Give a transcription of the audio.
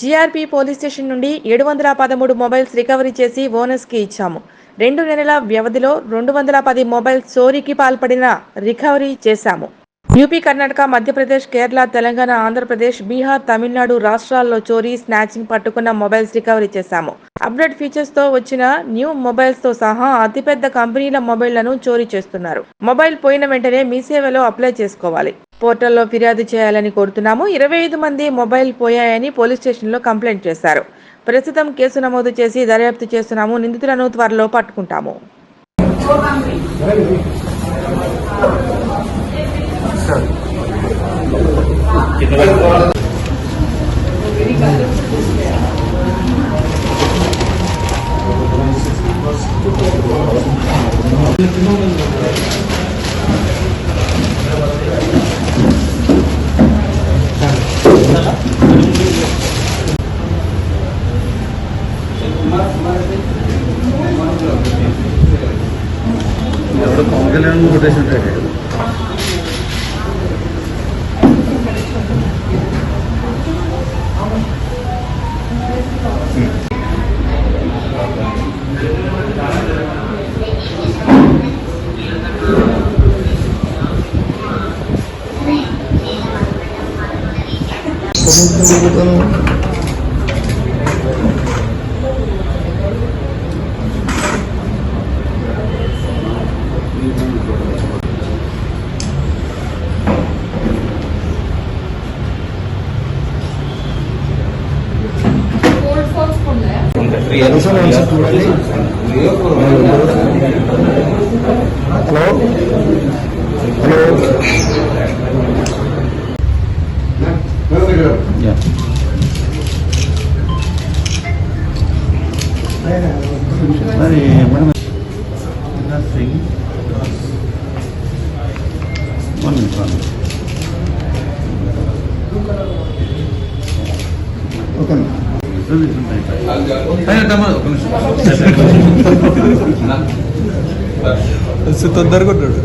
GRP police station నుండి ఏడు వందల పదమూడు మొబైల్స్ రికవరీ చేసి ఓనర్స్కి ఇచ్చాము. రెండు నెలల వ్యవధిలో రెండు వందల పది మొబైల్స్ చోరీకి పాల్పడిన రికవరీ చేశాము. యూపీ కర్ణాటక మధ్యప్రదేశ్ కేరళ తెలంగాణ ఆంధ్రప్రదేశ్ బీహార్ తమిళనాడు రాష్ట్రాల్లో చోరీ స్నాచింగ్ పట్టుకున్న మొబైల్స్ రికవరీ చేశాము. అప్డేట్ ఫీచర్స్తో వచ్చిన న్యూ మొబైల్స్తో సహా అతిపెద్ద కంపెనీల మొబైళ్ళను చోరీ చేస్తున్నారు. మొబైల్ పోయిన వెంటనే మీ సేవలో అప్లై చేసుకోవాలి. పోర్టల్లో ఫిర్యాదు చేయాలని కోరుతున్నాము. ఇరవై ఐదు మంది మొబైల్ పోయాయని పోలీస్ స్టేషన్లో కంప్లైంట్ చేశారు. ప్రస్తుతం కేసు నమోదు చేసి దర్యాప్తు చేస్తున్నాము. నిందితులను త్వరలో పట్టుకుంటాము. పవన్ కళ్యాణ్ కొట్టేసి ఉంటాడు హలో హలో మరి madam nothing one minute one okay తొందరగా ఉంటాడు